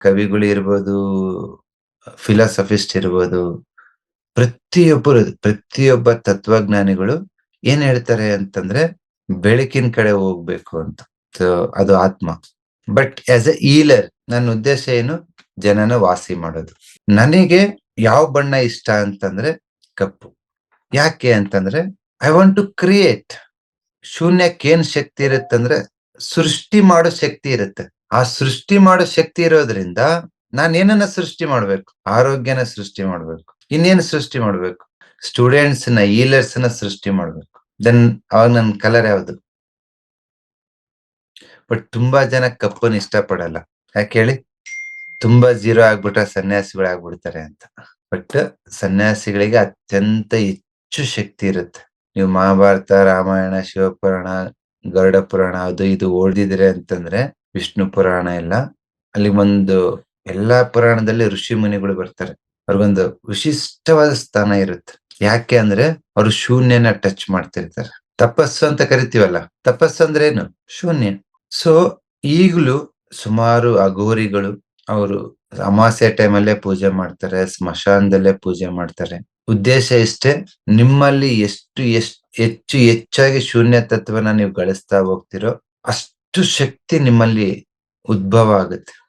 ಕವಿಗಳು ಇರ್ಬೋದು ಫಿಲಾಸಫಿಸ್ಟ್ ಇರ್ಬೋದು, ಪ್ರತಿಯೊಬ್ಬರು, ಪ್ರತಿಯೊಬ್ಬ ತತ್ವಜ್ಞಾನಿಗಳು ಏನ್ ಹೇಳ್ತಾರೆ ಅಂತಂದ್ರೆ ಬೆಳಕಿನ ಕಡೆ ಹೋಗ್ಬೇಕು ಅಂತ. ಅದು ಆತ್ಮ. ಬಟ್ ಆಸ್ ಎ ಈಲರ್ ನನ್ನ ಉದ್ದೇಶ ಏನು? ಜನನ ವಾಸಿ ಮಾಡೋದು. ನನಗೆ ಯಾವ ಬಣ್ಣ ಇಷ್ಟ ಅಂತಂದ್ರೆ ಕಪ್ಪು. ಯಾಕೆ ಅಂತಂದ್ರೆ ಐ ವಾಂಟ್ ಟು ಕ್ರಿಯೇಟ್ ಶೂನ್ಯಕ್ಕೆ ಏನ್ ಶಕ್ತಿ ಇರುತ್ತಂದ್ರೆ ಸೃಷ್ಟಿ ಮಾಡೋ ಶಕ್ತಿ ಇರುತ್ತೆ. ಆ ಸೃಷ್ಟಿ ಮಾಡೋ ಶಕ್ತಿ ಇರೋದ್ರಿಂದ ನಾನು ಏನನ್ನ ಸೃಷ್ಟಿ ಮಾಡ್ಬೇಕು? ಆರೋಗ್ಯನ ಸೃಷ್ಟಿ ಮಾಡ್ಬೇಕು. ಇನ್ನೇನು ಸೃಷ್ಟಿ ಮಾಡ್ಬೇಕು? ಸ್ಟೂಡೆಂಟ್ಸ್ನ ಈಲರ್ಸ್ನ ಸೃಷ್ಟಿ ಮಾಡ್ಬೇಕು. ದೆನ್ ಅವಾಗ ನನ್ ಕಲರ್ ಯಾವ್ದು? ಬಟ್ ತುಂಬಾ ಜನ ಕಪ್ಪನ್ ಇಷ್ಟಪಡಲ್ಲ. ಯಾಕೆ ಹೇಳಿ? ತುಂಬಾ ಜೀರೋ ಆಗ್ಬಿಟ್ರೆ ಸನ್ಯಾಸಿಗಳಾಗ್ಬಿಡ್ತಾರೆ ಅಂತ. ಬಟ್ ಸನ್ಯಾಸಿಗಳಿಗೆ ಅತ್ಯಂತ ಹೆಚ್ಚು ಶಕ್ತಿ ಇರುತ್ತೆ. ನೀವು ಮಹಾಭಾರತ, ರಾಮಾಯಣ, ಶಿವಪುರಾಣ, ಗರುಡ ಪುರಾಣ, ಅದು ಇದು ಓದಿದ್ರೆ ಅಂತಂದ್ರೆ ವಿಷ್ಣು ಪುರಾಣ ಎಲ್ಲ, ಅಲ್ಲಿ ಒಂದು ಎಲ್ಲಾ ಪುರಾಣದಲ್ಲಿ ಋಷಿ ಮುನಿಗಳು ಬರ್ತಾರೆ. ಅವ್ರಿಗೊಂದು ವಿಶಿಷ್ಟವಾದ ಸ್ಥಾನ ಇರುತ್ತೆ. ಯಾಕೆ ಅಂದ್ರೆ ಅವರು ಶೂನ್ಯನ ಟಚ್ ಮಾಡ್ತಿರ್ತಾರೆ. ತಪಸ್ಸು ಅಂತ ಕರಿತೀವಲ್ಲ, ತಪಸ್ಸು ಅಂದ್ರೆ ಏನು? ಶೂನ್ಯ. ಸೊ ಈಗಲೂ ಸುಮಾರು ಅಘೋರಿಗಳು ಅವರು ಅಮಾವಾಸ್ಯೆ ಟೈಮಲ್ಲೇ ಪೂಜೆ ಮಾಡ್ತಾರೆ, ಸ್ಮಶಾನದಲ್ಲೇ ಪೂಜೆ ಮಾಡ್ತಾರೆ. ಉದ್ದೇಶ ಇಷ್ಟೇ, ನಿಮ್ಮಲ್ಲಿ ಎಷ್ಟು ಎಷ್ಟು, ಹೆಚ್ಚು ಹೆಚ್ಚಾಗಿ ಶೂನ್ಯ ತತ್ವನ ನೀವು ಗಳಿಸ್ತಾ ಹೋಗ್ತಿರೋ ಅಷ್ಟು ಶಕ್ತಿ ನಿಮ್ಮಲ್ಲಿ ಉದ್ಭವ ಆಗುತ್ತೆ.